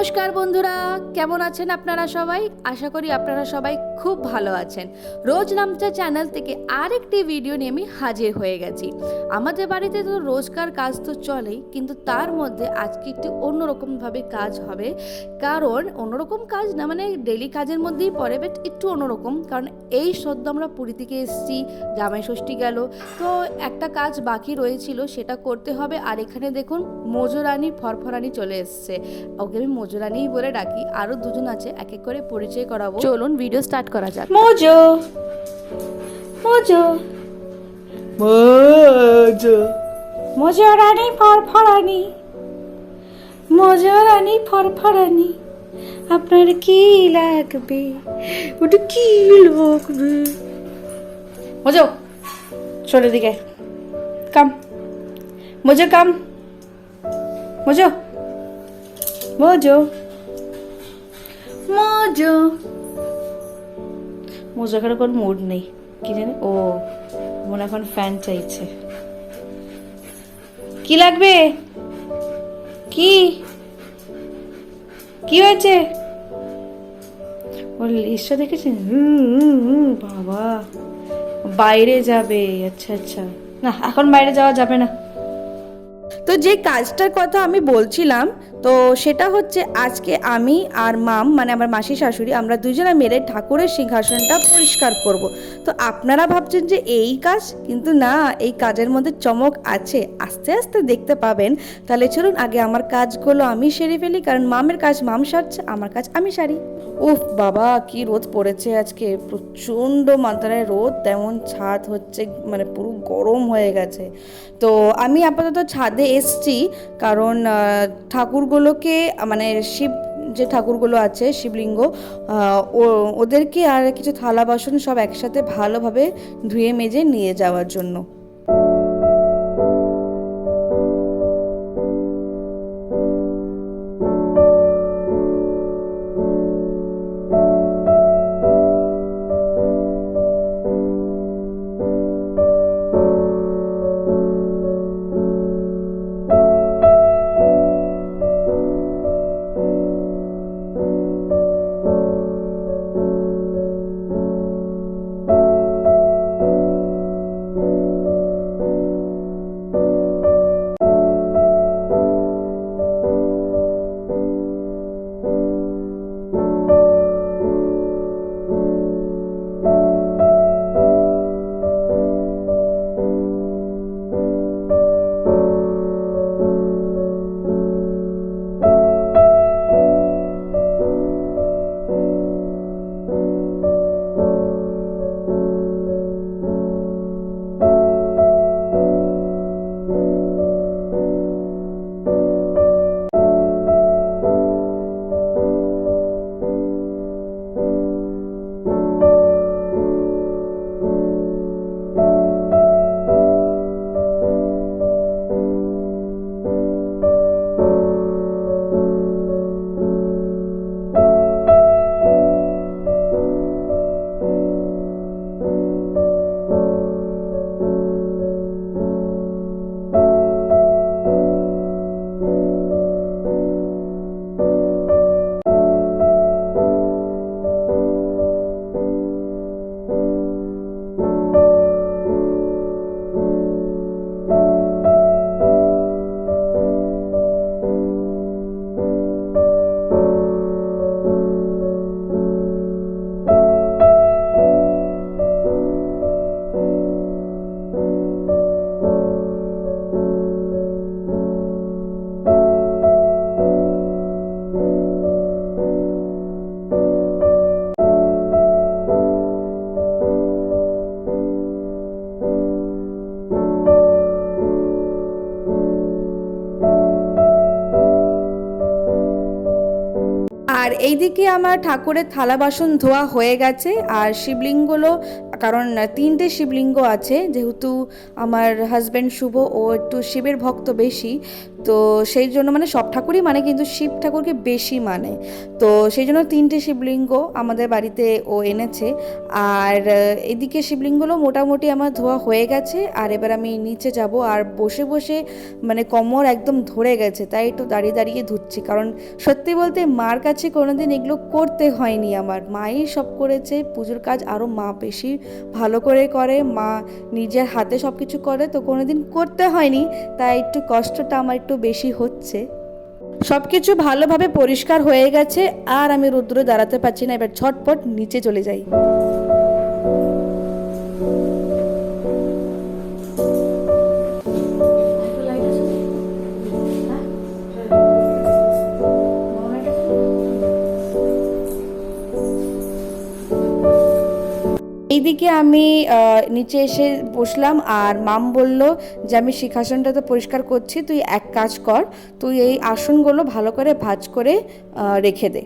নমস্কার বন্ধুরা, কেমন আছেন আপনারা সবাই? আশা করি আপনারা সবাই খুব ভালো আছেন। রোজ নামচা চ্যানেল থেকে আরেকটি ভিডিও নিয়ে আমি হাজির হয়ে গেছি। আমাদের বাড়িতে তো রোজকার কাজ তো চলেই, কিন্তু তার মধ্যে আজকে একটু অন্যরকমভাবে কাজ হবে। কারণ অন্যরকম কাজ না মানে ডেলি কাজের মধ্যেই পড়ে বাট একটু অন্যরকম। কারণ এই সদ্য আমরা পুরী থেকে এসেছি, জামাই ষষ্ঠী গেল। তো একটা কাজ বাকি রয়েছিল, সেটা করতে হবে। আর এখানে দেখুন, মজুরানি, ফরফরানি চলে এসছে। ওকে আমি মজুরানিই বলে ডাকি। আরও দুজন আছে এক এক করে পরিচয় করাবো। চলুন ভিডিও স্টার্ট করা যাক। মোজো। মোজো। মোজো। মোজো রানী ফরফরানি। মোজো রানী ফরফরানি আপনার কি লাগবে? ওটা কি লাগবে? মোজো চলে দিকে কাম মোজো কাম মোজো। মোজো মোজো মোজাকার কোনো মুড নেই কি জানি? ও মনে এখন ফ্যান চাইছে। কি লাগবে? কি? কি হয়েছে? ওর লিস্টটা দেখেছেন? বাবা। বাইরে যাবে আচ্ছা আচ্ছা। না এখন বাইরে যাওয়া যাবে না। তো যে কাজটার কথা আমি বলছিলাম তো সেটা হচ্ছে আজকে আমি আর মাম মানে আমার মাসি শাশুড়ি আমরা দুজনে মিলে ঠাকুরের সিংহাসনটা পরিষ্কার করব। তো আপনারা ভাবছেন যে এই কাজ? কিন্তু না এই কাজের মধ্যে চমক আছে। আস্তে আস্তে দেখতে পাবেন। তাহলে চলুন আগে আমার কাজগুলো আমি সেরে ফেলি কারণ মামের কাজ মাম সারছে আমার কাজ আমি সারি। উফ বাবা কি রোদ পড়েছে আজকে। প্রচণ্ড মাত্রায় রোদ তেমন ছাদ হচ্ছে মানে পুরো গরম হয়ে গেছে। তো আমি আপাতত ছাদে এসছি কারণ আহ, ঠাকুরগুলোকে মানে শিব যে ঠাকুরগুলো আছে, শিবলিঙ্গ ওদেরকে আর কিছু থালা বাসন সব একসাথে ভালোভাবে ধুয়ে মেজে নিয়ে যাওয়ার জন্য। এইদিকে আমার ঠাকুরের থালা বাসন ধোয়া হয়ে গেছে আর শিবলিঙ্গগুলো কারণ তিনটে শিবলিঙ্গ আছে, যেহেতু আমার হাজব্যান্ড শুভ, ও একটু শিবের ভক্ত বেশি তো সেই জন্য মানে সব ঠাকুরই মানে কিন্তু শিব ঠাকুরকে বেশি মানে। তো সেই জন্য তিনটে শিবলিঙ্গ আমাদের বাড়িতে ও এনেছে। আর এদিকে শিবলিঙ্গগুলো মোটামুটি আমার ধোয়া হয়ে গেছে, আর এবার আমি নিচে যাব। আর বসে বসে মানে কোমর একদম ধরে গেছে, তাই একটু দাঁড়িয়ে দাঁড়িয়ে ধুচ্ছি। কারণ সত্যি বলতে মার কাছে কোনোদিন এগুলো করতে হয়নি আমার। মাই সব করেছে, পুজোর কাজ আরও মা বেশি ভালো করে করে। মা নিজের হাতে সব কিছু করে, তো কোনোদিন করতে হয়নি। তাই একটু কষ্টটা আমার একটু বেশি হচ্ছে। সব কিছু ভালোভাবে পরিষ্কার হয়ে গেছে, আর আমি রুদ্র দাঁড়াতে পারছি না, এবার ছটপট নিচে চলে যাই। এইদিকে আমি নিচে এসে বসলাম আর মাম বলল যে আমি শিখাসনটা তো পরিষ্কার করছি, তুই এক কাজ কর, তুই এই আসনগুলো ভালো করে ভাজ করে রেখে দে।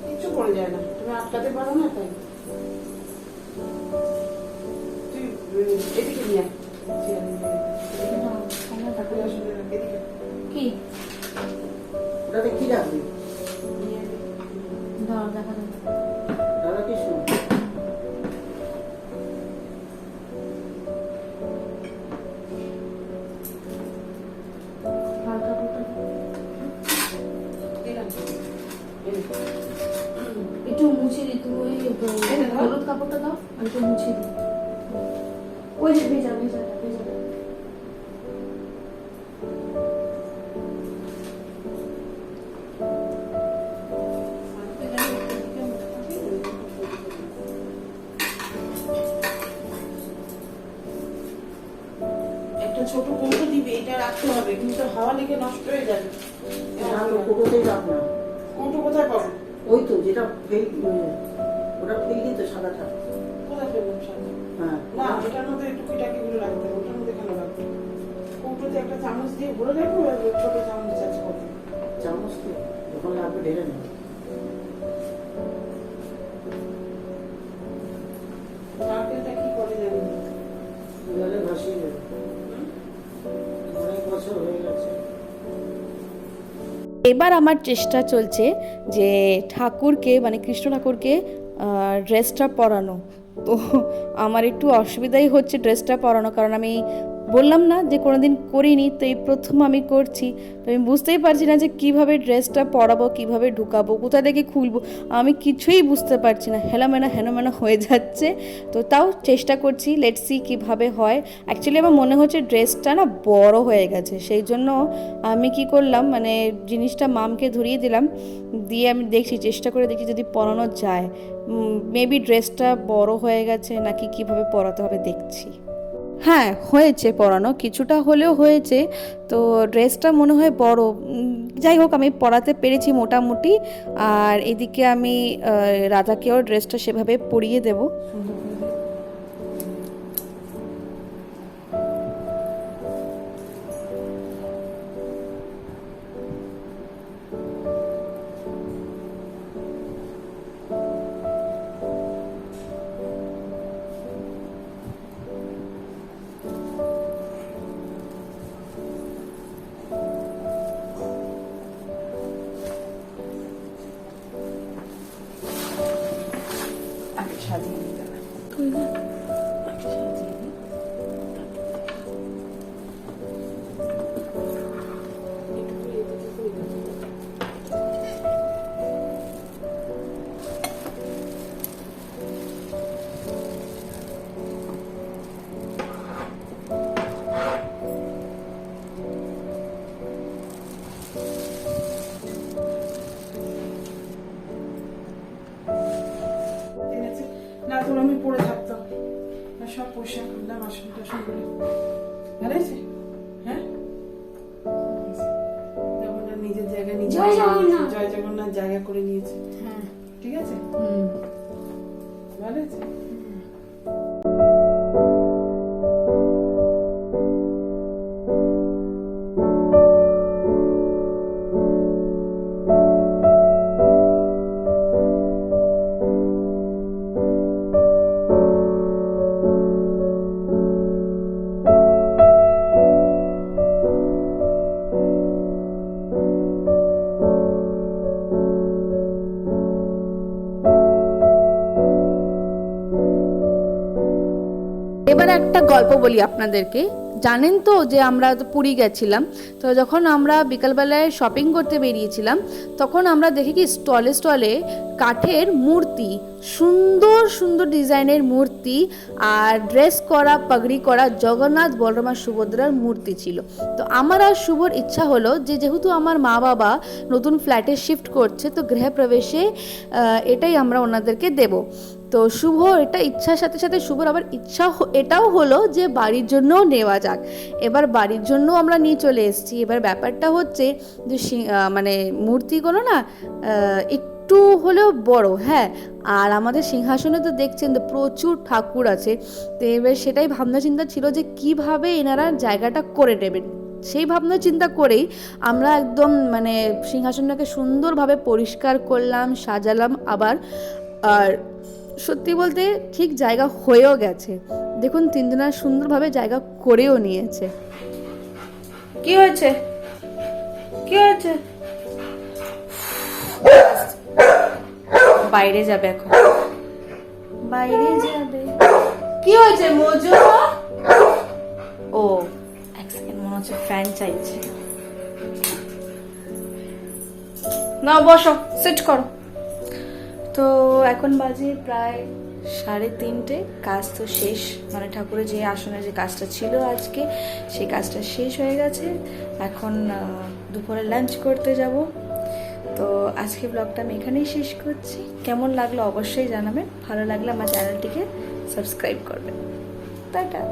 কিচ্ছু যায় না। তুমি আটকাতে পারো না তাই। তুই এদিকে নিয়ে। কি? ওটাতে কি রাখবি? ছোট কৌটো দিবি এটা রাখতে হবে কিন্তু হাওয়া লেগে নষ্ট হয়ে যাবে। কৌটোতেই রাখ না কৌটো কোথায় পাবো? ওই তো যেটা ফেল ওটা ফেললি তো সাদাটা কোথায় সাদা? হ্যাঁ। না এটার মধ্যে টুকিটাকি গুলো রাখতে হবে ওটার মধ্যে কেন রাখব? কৌটোতে একটা চামচ দিয়ে ভরে রাখব ছোট চামচ আছে। কত চামচ তো যখন লাগবে ঢেলে নেবে। এবার আমার চেষ্টা চলছে যে ঠাকুরকে মানে কৃষ্ণ ঠাকুরকে ড্রেসটা পরানো। তো আমার একটু অসুবিধাই হচ্ছে ড্রেসটা পরানো, কারণ আমি বললাম না যে কোনোদিন করিনি, তো এই প্রথম আমি করছি। তো আমি বুঝতেই পারছি না যে কীভাবে ড্রেসটা পরাবো, কীভাবে ঢুকাবো, কোথা থেকে খুলবো, আমি কিছুই বুঝতে পারছি না। হেলামেনা হেনামেনা হয়ে যাচ্ছে। তো তাও চেষ্টা করছি লেটস কীভাবে হয়। অ্যাকচুয়ালি আমার মনে হচ্ছে ড্রেসটা না বড় হয়ে গেছে, সেই জন্য আমি কি করলাম মানে জিনিসটা মামকে ধরিয়ে দিলাম, দিয়ে আমি দেখছি, চেষ্টা করে দেখি যদি পরানো যায়। মেবি ড্রেসটা বড় হয়ে গেছে, নাকি কীভাবে পরাতে হবে দেখছি। হ্যাঁ হয়েছে পরানো কিছুটা হলেও হয়েছে। তো ড্রেসটা মনে হয় বড়। যাই হোক, আমি পড়াতে পেরেছি মোটামুটি। আর এদিকে আমি রাধাকেও ড্রেসটা সেভাবে পরিয়ে দেবো। জয় জগন্নাথ জায়গা করে নিয়েছে। হ্যাঁ। ঠিক আছে? হুম। ভালো হয়েছে গল্প বলি আপনাদেরকে। জানেন তো যে আমরা পুরী গেছিলাম, তো যখন আমরা বিকালবেলায় শপিং করতে বেরিয়েছিলাম, তখন আমরা দেখি কি স্টলে স্টলে কাঠের মূর্তি, সুন্দর সুন্দর ডিজাইনের মূর্তি আর ড্রেস করা, পাগড়ি করা জগন্নাথ বলরাম সুভদ্রার মূর্তি ছিল। তো আমার আর শুভর ইচ্ছা হলো যে যেহেতু আমার মা বাবা নতুন ফ্ল্যাটে শিফট করছে, তো গৃহপ্রবেশে এটাই আমরা ওনাদেরকে দেব। তো শুভ, এটা ইচ্ছার সাথে সাথে শুভর আবার ইচ্ছা এটাও হলো যে বাড়ির জন্যও নেওয়া যাক। এবার বাড়ির জন্য আমরা নিয়ে চলে এসেছি। এবার ব্যাপারটা হচ্ছে যে মানে মূর্তিগুলো না একটু হলেও বড় হ্যাঁ। আর আমাদের সিংহাসনে তো দেখছেন তো প্রচুর ঠাকুর আছে। তো এবার সেটাই ভাবনা চিন্তা ছিল যে কীভাবে এনারা জায়গাটা করে নেবেন। সেই ভাবনা চিন্তা করেই আমরা একদম মানে সিংহাসনটাকে সুন্দরভাবে পরিষ্কার করলাম, সাজালাম আবার। আর সত্যি বলতে ঠিক জায়গা হয়েও গেছে। দেখুন তিনজনা সুন্দরভাবে জায়গা করেও নিয়েছে। কি হয়েছে? কি হয়েছে? বাইরে যাবে এখন। বাইরে যাবে। কি হয়েছে মজু? ও এক সেকেন্ড মনে হচ্ছে ফ্যান চাইছে। না বসো সিট করো। তো এখন বাজে প্রায় সাড়ে তিনটে। কাজ তো শেষ। মানে ঠাকুরের যে আসনে যে কাজটা ছিল আজকে সেই কাজটা শেষ হয়ে গেছে। এখন দুপুরে লাঞ্চ করতে যাব। তো আজকে ব্লগটা আমি এখানেই শেষ করছি। কেমন লাগল অবশ্যই জানাবেন। ভালো লাগলে আমার চ্যানেলটিকে সাবস্ক্রাইব করবেন। টাটা।